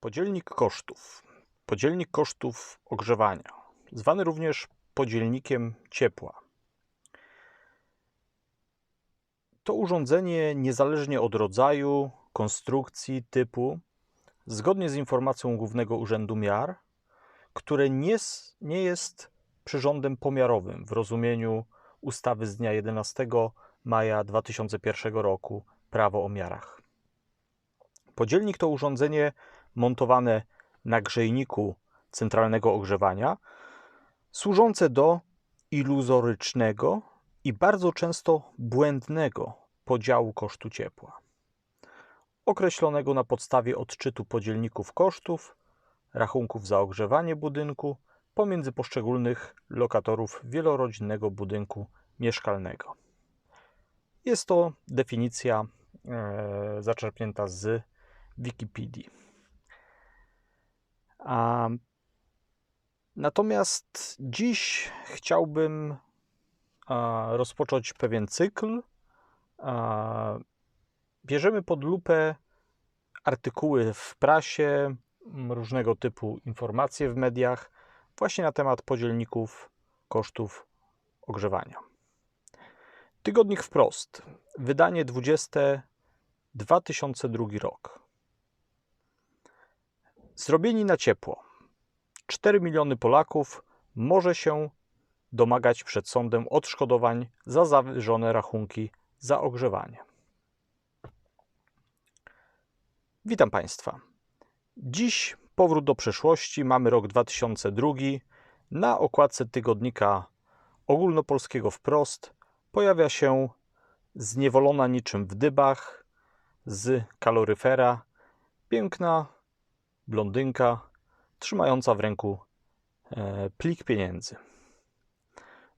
Podzielnik kosztów. Podzielnik kosztów ogrzewania, zwany również podzielnikiem ciepła. To urządzenie niezależnie od rodzaju, konstrukcji, typu, zgodnie z informacją Głównego Urzędu Miar, które nie, nie jest przyrządem pomiarowym w rozumieniu ustawy z dnia 11 maja 2001 roku Prawo o miarach. Podzielnik to urządzenie montowane na grzejniku centralnego ogrzewania, służące do iluzorycznego i bardzo często błędnego podziału kosztu ciepła, określonego na podstawie odczytu podzielników kosztów, rachunków za ogrzewanie budynku pomiędzy poszczególnych lokatorów wielorodzinnego budynku mieszkalnego. Jest to definicja e, zaczerpnięta z Wikipedii. Natomiast dziś chciałbym rozpocząć pewien cykl. Bierzemy pod lupę artykuły w prasie, różnego typu informacje w mediach, właśnie na temat podzielników kosztów ogrzewania. Tygodnik wprost. Wydanie 20 2002 rok. Zrobieni na ciepło. 4 miliony Polaków może się domagać przed sądem odszkodowań za zawyżone rachunki za ogrzewanie. Witam Państwa. Dziś powrót do przeszłości. Mamy rok 2002. Na okładce tygodnika ogólnopolskiego wprost pojawia się zniewolona niczym w dybach z kaloryfera piękna blondynka trzymająca w ręku e, plik pieniędzy.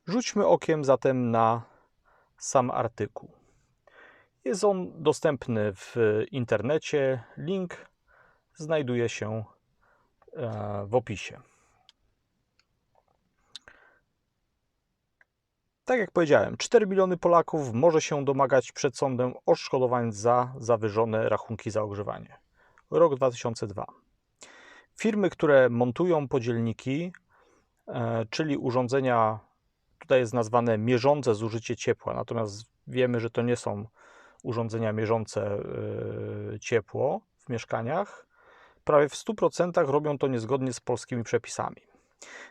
Rzućmy okiem zatem na sam artykuł. Jest on dostępny w internecie. Link znajduje się e, w opisie. Tak jak powiedziałem, 4 miliony Polaków może się domagać przed sądem odszkodowań za zawyżone rachunki za ogrzewanie. Rok 2002. Firmy, które montują podzielniki, e, czyli urządzenia, tutaj jest nazwane mierzące zużycie ciepła, natomiast wiemy, że to nie są urządzenia mierzące e, ciepło w mieszkaniach, prawie w 100% robią to niezgodnie z polskimi przepisami.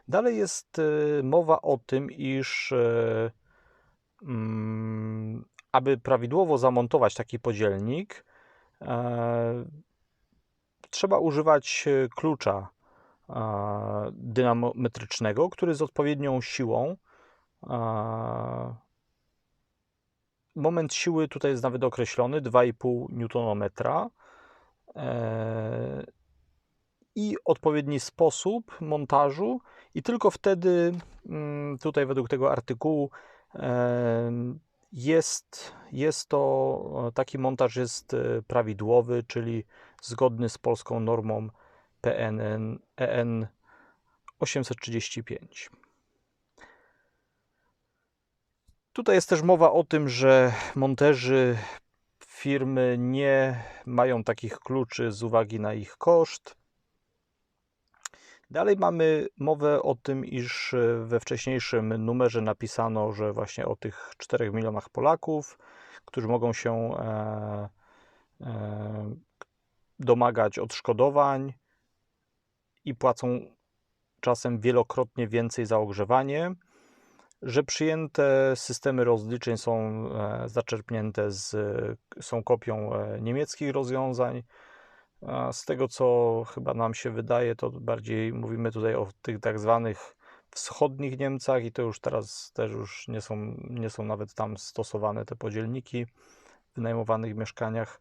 Dalej jest e, mowa o tym, iż mm, aby prawidłowo zamontować taki podzielnik, trzeba używać e, klucza e, dynamometrycznego, który z odpowiednią siłą. e, Moment siły tutaj jest nawet określony 2,5 Nm i odpowiedni sposób montażu, i tylko wtedy, mm, tutaj według tego artykułu, jest, jest to taki montaż jest prawidłowy, czyli zgodny z polską normą PNN EN 835. Tutaj jest też mowa o tym, że monterzy firmy nie mają takich kluczy z uwagi na ich koszt. Dalej mamy mowę o tym, iż we wcześniejszym numerze napisano, że właśnie o tych 4 milionach Polaków, którzy mogą się e, e, domagać odszkodowań i płacą czasem wielokrotnie więcej za ogrzewanie, że przyjęte systemy rozliczeń są e, zaczerpnięte z, są kopią e, niemieckich rozwiązań. Z tego, co chyba nam się wydaje, to bardziej mówimy tutaj o tych tak zwanych wschodnich Niemcach i to już teraz też już nie są, nie są nawet tam stosowane te podzielniki w wynajmowanych mieszkaniach.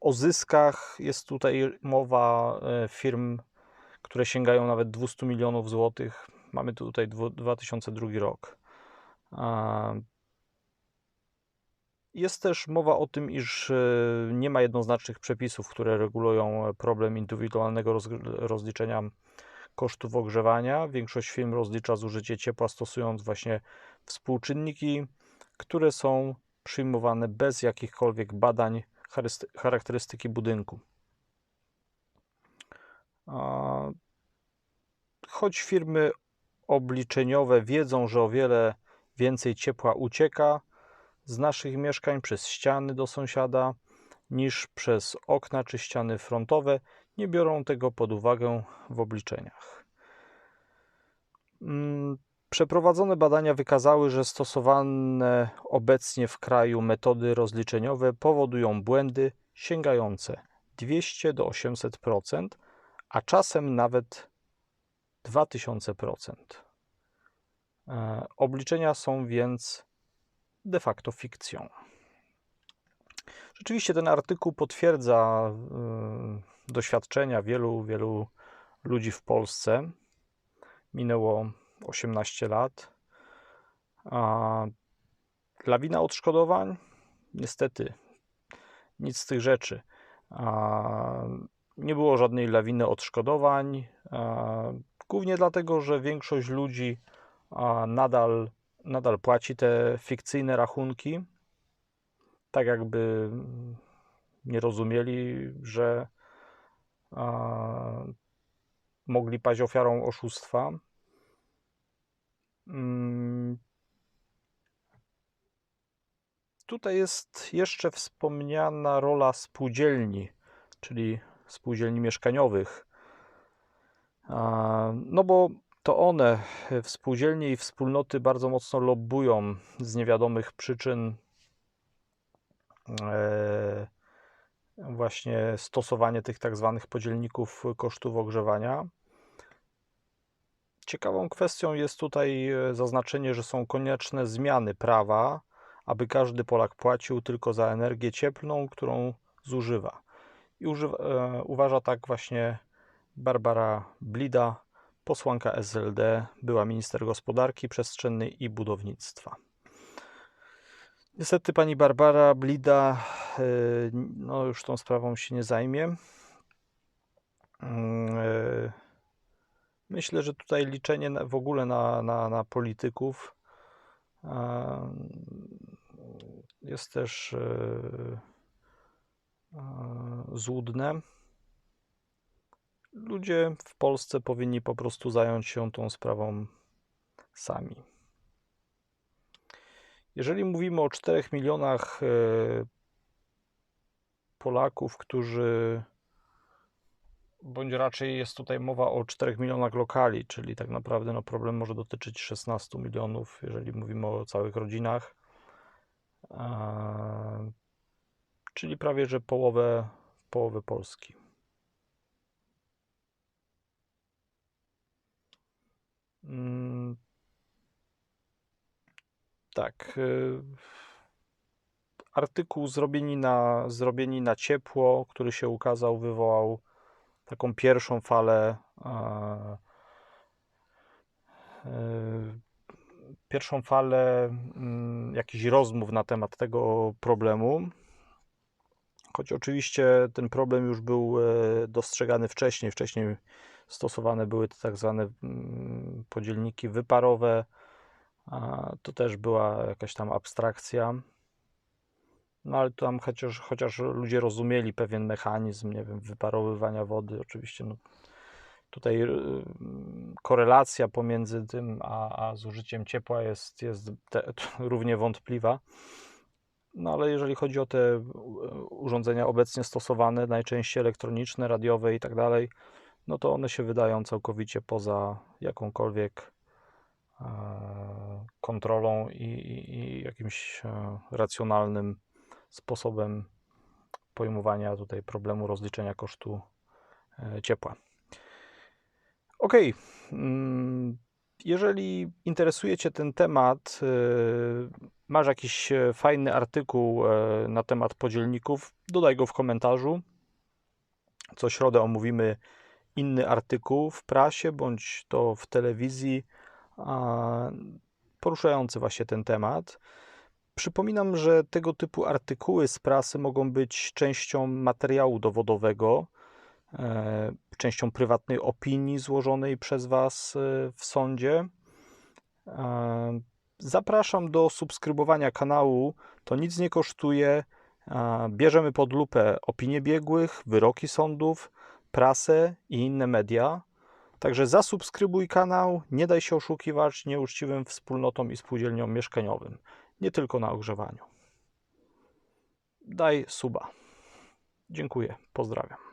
O zyskach jest tutaj mowa e, firm, które sięgają nawet 200 milionów złotych. Mamy tu tutaj dwu- 2002 rok. Jest też mowa o tym, iż e, nie ma jednoznacznych przepisów, które regulują e, problem indywidualnego roz- rozliczenia kosztów ogrzewania. Większość firm rozlicza zużycie ciepła stosując właśnie współczynniki, które są przyjmowane bez jakichkolwiek badań charakterystyki budynku. Choć firmy obliczeniowe wiedzą, że o wiele więcej ciepła ucieka z naszych mieszkań przez ściany do sąsiada niż przez okna czy ściany frontowe, nie biorą tego pod uwagę w obliczeniach. Przeprowadzone badania wykazały, że stosowane obecnie w kraju metody rozliczeniowe powodują błędy sięgające 200 do 800%, a czasem nawet 2000%. E, obliczenia są więc de facto fikcją. Rzeczywiście ten artykuł potwierdza y, doświadczenia wielu, wielu ludzi w Polsce. Minęło 18 lat. A lawina odszkodowań? Niestety, nic z tych rzeczy. A nie było żadnej lawiny odszkodowań, głównie dlatego, że większość ludzi nadal, nadal płaci te fikcyjne rachunki tak jakby nie rozumieli, że mogli paść ofiarą oszustwa. Mm. Tutaj jest jeszcze wspomniana rola spółdzielni, czyli spółdzielni mieszkaniowych. No bo to one, spółdzielnie i wspólnoty, bardzo mocno lobbują z niewiadomych przyczyn E, właśnie stosowanie tych tak zwanych podzielników kosztów ogrzewania. Ciekawą kwestią jest tutaj e, zaznaczenie, że są konieczne zmiany prawa, aby każdy Polak płacił tylko za energię cieplną, którą zużywa. I używa, e, uważa tak właśnie Barbara Blida, posłanka SLD, była minister gospodarki przestrzennej i budownictwa. Niestety pani Barbara Blida e, no już tą sprawą się nie zajmie. Mm, e, myślę, że tutaj liczenie w ogóle na, na, na polityków jest też e, złudne. Ludzie w Polsce powinni po prostu zająć się tą sprawą sami. Jeżeli mówimy o 4 milionach e, Polaków, którzy bądź raczej jest tutaj mowa o 4 milionach lokali, czyli tak naprawdę no, problem może dotyczyć 16 milionów, jeżeli mówimy o całych rodzinach. czyli prawie że połowę, połowę Polski. Mm, tak. Y, artykuł zrobieni na, zrobieni na ciepło, który się ukazał, wywołał taką pierwszą falę. Y, pierwszą falę mm, jakichś rozmów na temat tego problemu. Choć oczywiście ten problem już był e, dostrzegany wcześniej. Wcześniej stosowane były te tak zwane mm, podzielniki wyparowe to też była jakaś tam abstrakcja. No ale tam chociaż, chociaż ludzie rozumieli pewien mechanizm, nie wiem, wyparowywania wody, oczywiście no, tutaj y, korelacja pomiędzy tym a, a zużyciem ciepła jest, jest te, równie wątpliwa. No ale jeżeli chodzi o te urządzenia obecnie stosowane, najczęściej elektroniczne, radiowe i tak dalej, no to one się wydają całkowicie poza jakąkolwiek E, kontrolą i, i, i jakimś e, racjonalnym sposobem pojmowania tutaj problemu rozliczenia kosztu e, ciepła. Ok. Mm, jeżeli interesuje Cię ten temat, masz jakiś fajny artykuł na temat podzielników, dodaj go w komentarzu. Co środę omówimy inny artykuł w prasie bądź to w telewizji poruszający właśnie ten temat. Przypominam, że tego typu artykuły z prasy mogą być częścią materiału dowodowego, e, częścią prywatnej opinii złożonej przez Was e, w sądzie. E, zapraszam do subskrybowania kanału. To nic nie kosztuje. Bierzemy pod lupę opinie biegłych, wyroki sądów, prasę i inne media. Także zasubskrybuj kanał, nie daj się oszukiwać nieuczciwym wspólnotom i spółdzielniom mieszkaniowym, nie tylko na ogrzewaniu. Daj suba. Dziękuję, pozdrawiam.